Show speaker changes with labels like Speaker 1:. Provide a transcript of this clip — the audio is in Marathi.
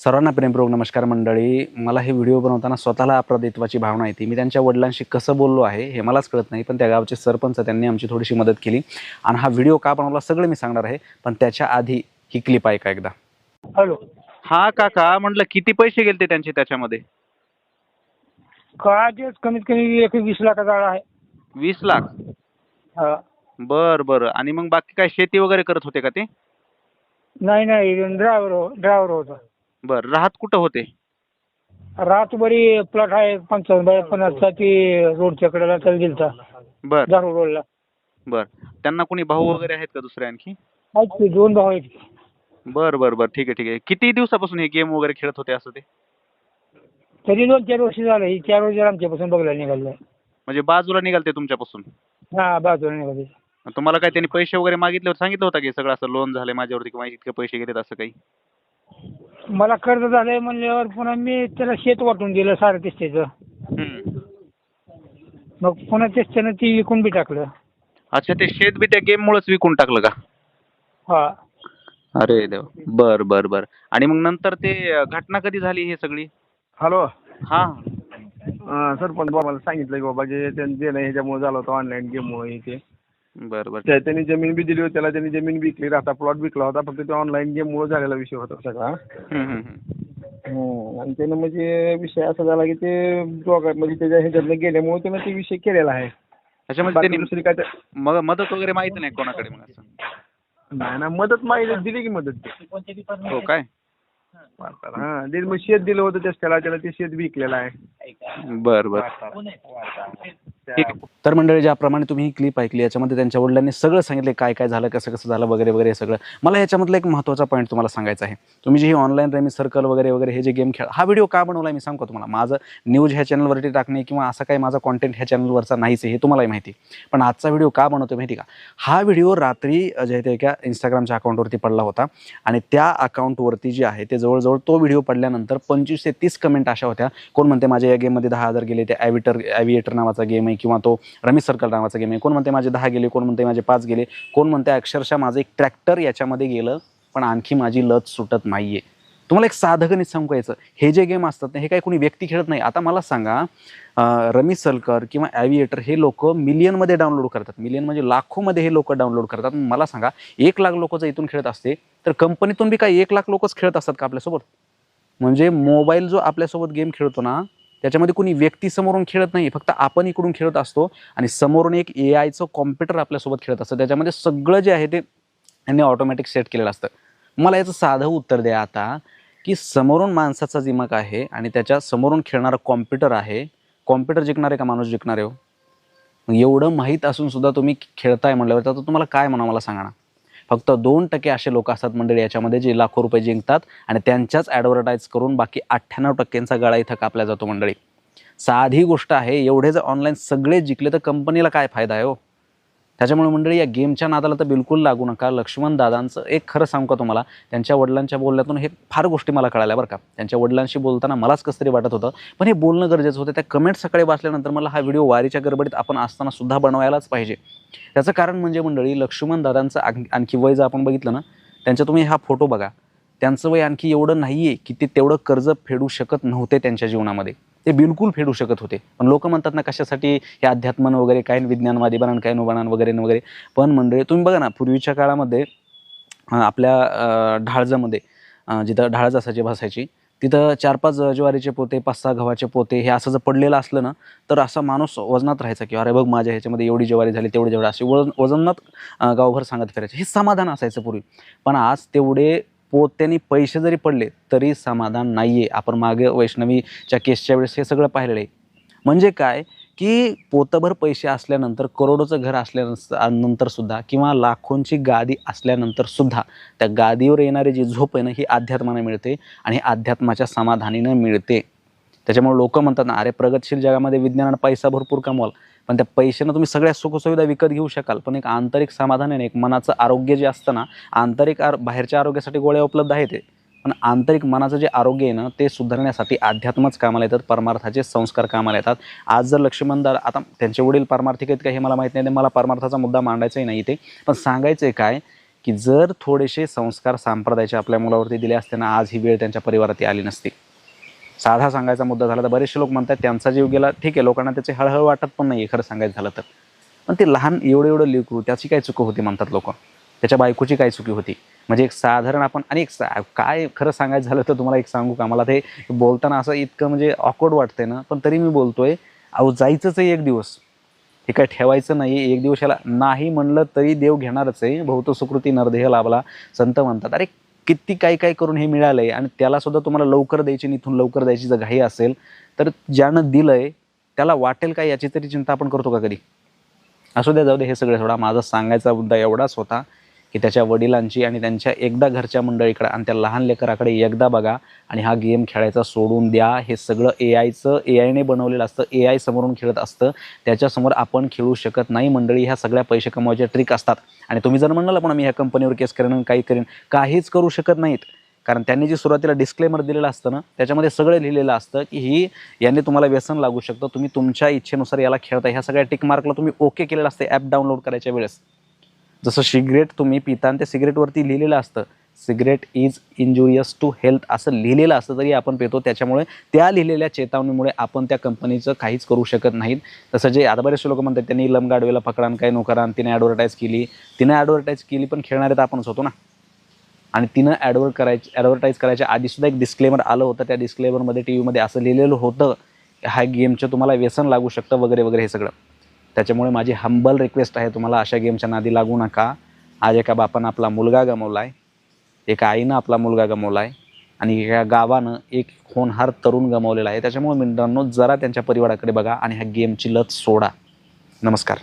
Speaker 1: सर्वांना प्रेमपूर्वक नमस्कार मंडळी. मला हे व्हिडिओ बनवताना स्वतःला अप्रदित्वाची भावना येते. मी त्यांच्या वडिलांशी कसं बोललो आहे हे मलाच कळत नाही पण त्या गावचे सरपंच त्यांनी आमची थोडीशी मदत केली. आणि हा व्हिडिओ का बनवला सगळं मी सांगणार आहे पण त्याच्या आधी ही क्लिप ऐका एकदा.
Speaker 2: हॅलो.
Speaker 3: हा काका म्हटलं किती पैसे गेलते त्यांचे त्याच्यामध्ये?
Speaker 2: काळाचे कमीत कमी एक वीस लाखाचा आळा आहे.
Speaker 3: वीस लाख?
Speaker 2: हा.
Speaker 3: बर बर. आणि मग बाकी काय शेती वगैरे करत होते का ते?
Speaker 2: नाही नाही ड्रायव्हर ड्रायव्हर होता.
Speaker 3: बर राहत कुठं होते?
Speaker 2: रात बरी प्लॉट आहे पंचावन्न बाय पन्नासचा ती रोडच्या कडेला त्याला दिलता.
Speaker 3: बर.
Speaker 2: दारू रोडला
Speaker 3: बर. त्यांना कोणी भाऊ वगैरे आहेत का दुसरे आणखी?
Speaker 2: आहेत की दोन भाऊ आहेत
Speaker 3: बर बर बर. ठीक आहे ठीक आहे. किती दिवसापासून हे गेम वगैरे खेळत होते असं ते?
Speaker 2: तरी दोन चार वर्ष झालं. ही चार वर्ष आमच्यापासून बघायला निघालं
Speaker 3: म्हणजे बाजूला निघालते तुमच्यापासून?
Speaker 2: हा बाजूला निघाले
Speaker 3: तुम्हाला काय त्यांनी पैसे वगैरे मागितले होते? सांगितलं होतं की सगळं असं लोन झालंय माझ्यावरती किंवा इतके पैसे गेलेत असं काही?
Speaker 2: मला कर्ज झालंय म्हणल्यावर पुन्हा मी त्याला शेत वाटून दिलं सारं तिसऱ्याचं
Speaker 3: हम्म.
Speaker 2: मग पुन्हा त्याच्यानं ती विकून बी टाकलं.
Speaker 3: अच्छा ते शेत बी त्या गेम मुळेच विकून टाकलं का?
Speaker 2: हा.
Speaker 3: अरे देव. बर बर बर. आणि मग नंतर ते अं, घटना कधी झाली हे सगळी?
Speaker 4: हॅलो.
Speaker 3: हा.
Speaker 4: सरपंच बाबाला सांगितलं की बाबा जे त्यांनी दिलं ह्याच्यामुळे झालं होतं ऑनलाईन गेममुळे हे ते.
Speaker 3: बर बर
Speaker 4: त्या- त्यांनी जमीन बी दिली होती त्याला त्यांनी जमीन विकली. राहता प्लॉट विकला होता फक्त ते ऑनलाईन गेममुळे झालेला विषय होता सगळा.
Speaker 3: हम्म, हम्म, हम्म.
Speaker 4: हम्म. आणि त्यानं म्हणजे विषय असा झाला की ते दोघां म्हणजे त्याच्या ह्याच्यातनं गेल्यामुळे त्यानं ते विषय केलेला आहे.
Speaker 3: त्याच्यामध्ये
Speaker 4: बाकी
Speaker 3: त्यांनी
Speaker 4: दुसरी काय
Speaker 3: मग मदत वगैरे माहिती नाही कोणाकडे मग असं?
Speaker 4: नाही ना मदत माहिती दिली की मदत
Speaker 3: हो काय?
Speaker 4: हा दिली मग शेत दिलं होतं त्याला त्याला ते शेत विकलेलं आहे.
Speaker 3: बर बर.
Speaker 1: तर मंडळी ज्याप्रमाणे तुम्ही ही क्लिप ऐकली याच्यामध्ये त्यांच्या वडिलांनी सगळं सांगितले काय काय झालं कसं कसं झालं वगैरे वगैरे हे सगळं. मला याच्यामधलं एक महत्त्वाचा पॉईंट तुम्हाला सांगायचा आहे. तुम्ही जे ही ऑनलाईन रेमी सर्कल वगैरे वगैरे हे जे गेम खेळ हा व्हिडिओ का बनवला मी सांगतो तुम्हाला. माझं न्यूज ह्या चॅनलवरती टाकणे किंवा असा काही माझा कॉन्टेंट ह्या चॅनलवरचा नाहीच आहे हे तुम्हालाही माहिती पण आजचा व्हिडिओ का बनवतो माहिती का? हा व्हिडिओ रात्री जे आहे ते एका इंस्टाग्रामच्या अकाउंटवरती पडला होता. आणि त्या अकाउंटवरती जे आहे ते जवळजवळ तो व्हिडिओ पडल्यानंतर पंचवीस ते तीस कमेंट अशा होत्या. कोण म्हणते माझ्या या गेममध्ये दहा हजार गेले ते ॲव्हिटर ॲव्हिएटर नावाचा गेम आहे किंवा तो रमी सर्कल नावाचा गेम आहे. कोण म्हणते माझे दहा गेले कोण म्हणते माझे पाच गेले कोण म्हणते अक्षरशः माझं एक ट्रॅक्टर याच्यामध्ये गेलं पण आणखी माझी लत सुटत नाही आहे तुम्हाला एक साधं गणित सांगू यायचं हे जे गेम असतात ना हे काही कोणी व्यक्ती खेळत नाही. आता मला सांगा रमी सलकर किंवा ॲव्हिएटर हे लोक मिलियनमध्ये डाउनलोड करतात. मिलियन म्हणजे लाखोमध्ये हे लोक डाउनलोड करतात. मला सांगा एक लाख लोक जर इथून खेळत असते तर कंपनीतून बी काय एक लाख लोकच खेळत असतात का आपल्यासोबत? म्हणजे मोबाईल जो आपल्यासोबत गेम खेळतो ना त्याच्यामध्ये कोणी व्यक्ती समोरून खेळत नाही फक्त आपण इकडून खेळत असतो आणि समोरून एक ए आयचं कॉम्प्युटर आपल्यासोबत खेळत असतं. त्याच्यामध्ये सगळं जे आहे ते यांनी ऑटोमॅटिक सेट केलेलं असतं. मला याचं साधं उत्तर द्या आता की समोरून माणसाचा दिमाग आहे आणि त्याच्या समोरून खेळणारा कॉम्प्युटर आहे. कॉम्प्युटर जिंकणार आहे का माणूस जिंकणार आहे हो? मग एवढं माहीत असून सुद्धा तुम्ही खेळताय म्हटल्यावर तर तुम्हाला काय म्हणा मला सांगा ना. फक्त दोन टक्के असे लोक असतात मंडळी याच्यामध्ये जे लाखो रुपये जिंकतात आणि त्यांच्याच ॲडव्हर्टाईज करून बाकी अठ्ठ्याण्णव टक्क्यांचा गळा इथं कापला जातो मंडळी. साधी गोष्ट आहे एवढे जर ऑनलाईन सगळे जिंकले तर कंपनीला काय फायदा आहे हो? त्याच्यामुळे मंडळी या गेमच्या नादाला तर बिलकुल लागू नका. लक्ष्मण दादांचं एक खरं सांगू का तुम्हाला? त्यांच्या वडिलांच्या बोलण्यातून हे फार गोष्टी मला कळाल्या बरं का. त्यांच्या वडिलांशी बोलताना मलाच कसं तरी वाटत होतं. पण हे बोलणं गरजेचं होतं. त्या कमेंट सकाळी वाचल्यानंतर मला हा व्हिडिओ वारीच्या गडबडीत आपण असताना सुद्धा बनवायलाच पाहिजे. त्याचं कारण म्हणजे मंडळी लक्ष्मण दादांचं आणखी वय जर आपण बघितलं ना त्यांच्या तुम्ही हा फोटो बघा. त्यांचं वय आणखी एवढं नाही आहे की ते तेवढं कर्ज फेडू शकत नव्हते त्यांच्या जीवनामध्ये. ते बिलकुल फेडू शकत होते. पण लोक म्हणतात ना कशासाठी हे अध्यात्मन वगैरे काय विज्ञानवादी बनान काय नुबणान वगैरे वगैरे. पण मंडळी तुम्ही बघा ना पूर्वीच्या काळामध्ये आपल्या ढाळजामध्ये जिथं ढाळज असायची भासायची तिथं चार पाच ज्वारीचे पोते पाच सहा गव्हाचे पोते हे असं जर पडलेलं असलं ना तर असा माणूस वजनात राहायचा की अरे बघ माझ्या ह्याच्यामध्ये एवढी ज्वारी झाली तेवढी जेवढी असे वजन वजनात गावभर सांगत फिरायचे. हे समाधान असायचं पूर्वी. पण आज तेवढे पोत्याने पैसे जरी पडले तरी समाधान नाही आहे आपण मागे वैष्णवीच्या केसच्या वेळेस हे सगळं पाहिलेलं आहे. म्हणजे काय? की पोतभर पैसे असल्यानंतर करोडोचं घर असल्यानंतर सुद्धा किंवा लाखोंची गादी असल्यानंतर सुद्धा त्या गादीवर येणारी जी झोप आहे ना ही अध्यात्मानं मिळते आणि अध्यात्माच्या समाधानीनं मिळते. त्याच्यामुळे लोक म्हणतात ना अरे प्रगतशील जगामध्ये विज्ञानानं पैसा भरपूर कमवाल. पण त्या पैशानं तुम्ही सगळ्या सुखसुविधा विकत घेऊ शकाल. पण एक आंतरिक समाधान आहे एक मनाचं आरोग्य जे असतं ना आंतरिक आर बाहेरच्या आरोग्यासाठी गोळ्या उपलब्ध आहेत ते पण आंतरिक मनाचं जे आरोग्य आहे ना ते सुधारण्यासाठी अध्यात्मच कामाला येतात परमार्थाचे संस्कार कामाला येतात. आज जर लक्ष्मणदार आता त्यांचे वडील परमार्थिक आहेत का हे मला माहीत नाही मला परमार्थाचा मुद्दा मांडायचाही नाही ते पण सांगायचं आहे काय की जर थोडेसे संस्कार संप्रदायाचे आपल्या मुलावरती दिले असते ना आज ही वेळ त्यांच्या परिवारात आली नसती. साधा सांगायचा मुद्दा झाला तर बरेचसे लोक म्हणतात त्यांचा जीव गेला. ठीक आहे लोकांना त्याचे हळहळ वाटत पण नाही खरं सांगायचं झालं तर. पण ते लहान एवढं एवढं लेकरू त्याची काय चुकी होती म्हणतात लोक? त्याच्या बायकोची काय चुकी होती? म्हणजे एक साधारण आपण आणि एक सा काय खरं सांगायचं झालं तर तुम्हाला एक सांगू का? मला ते बोलताना असं इतकं म्हणजे ऑकवर्ड वाटतंय ना पण तरी मी बोलतोय अहो जायचंच आहे एक दिवस. हे काय ठेवायचं नाही एक दिवस याला नाही म्हणलं तरी देव घेणारच आहे. भौत सुकृती नरदेह लाभला. संत म्हणतात अरे किती काय काय करून हे मिळालंय आणि त्याला सुद्धा तुम्हाला लवकर द्यायची आणि इथून लवकर द्यायची जर घाई असेल तर ज्यानं दिलंय त्याला वाटेल काय याची तरी चिंता आपण करतो का कधी? असू द्या जाऊ दे हे सगळं सोडा. माझा सांगायचा मुद्दा एवढाच होता. की त्याच्या वडिलांची आणि त्यांच्या एकदा घरच्या मंडळीकडे आणि त्या लहान लेकराकडे एकदा बघा आणि हा गेम खेळायचा सोडून द्या. हे सगळं ए आयचं ए आयने बनवलेलं असतं ए आय समोरून खेळत असतं. त्याच्यासमोर आपण खेळू शकत नाही मंडळी. ह्या सगळ्या पैसे कमवायच्या ट्रिक असतात. आणि तुम्ही जर म्हणाला पण मी ह्या कंपनीवर केस करेन आणि काही करेन. काहीच करू शकत नाहीत. कारण त्यांनी जी सुरुवातीला डिस्क्लेमर दिलेलं असतं ना त्याच्यामध्ये सगळं लिहिलेलं असतं की ही याने तुम्हाला व्यसन लागू शकतं. तुम्ही तुमच्या इच्छेनुसार याला खेळता ह्या सगळ्या टिक मार्कला तुम्ही ओके केलेलं असतं. ॲप डाउनलोड करायच्या वेळेस. जसं सिगरेट तुम्ही पिता आणि सिगरेटवरती लिहिलेलं असतं cigarette is injurious to health असं लिहिलेलं असतं तरी आपण पितो त्याच्यामुळे त्या लिहिलेल्या चेतावणीमुळे आपण त्या कंपनीचं काहीच करू शकत नाहीत. तसं जे आता बरेचसे लोक म्हणतात त्यांनी लमगाडवेला पकडान काय नोकरान तिने ॲडव्हर्टाईज केली. तिने ॲडव्हर्टाईज केली पण खेळणारे तर आपणच होतो ना. आणि तिनं ॲडवर्ट करायची ॲडव्हर्टाईज करायच्या आधीसुद्धा एक डिस्क्लेमर आलं होतं. त्या डिस्क्लेमरमध्ये टी व्हीमध्ये असं लिहिलेलं होतं ह्या गेमचं तुम्हाला व्यसन लागू शकतं वगैरे वगैरे हे सगळं. त्याच्यामुळे माझी हंबल रिक्वेस्ट आहे तुम्हाला अशा गेमच्या नादी लागू नका. आज एका बापानं आपला मुलगा गमवला आहे एका आईनं आपला मुलगा गमवला आहे आणि एका गावानं एक होणहार तरुण गमावलेला आहे. त्याच्यामुळे मित्रांनो जरा त्यांच्या परिवाराकडे बघा आणि ह्या गेमची लत सोडा. नमस्कार.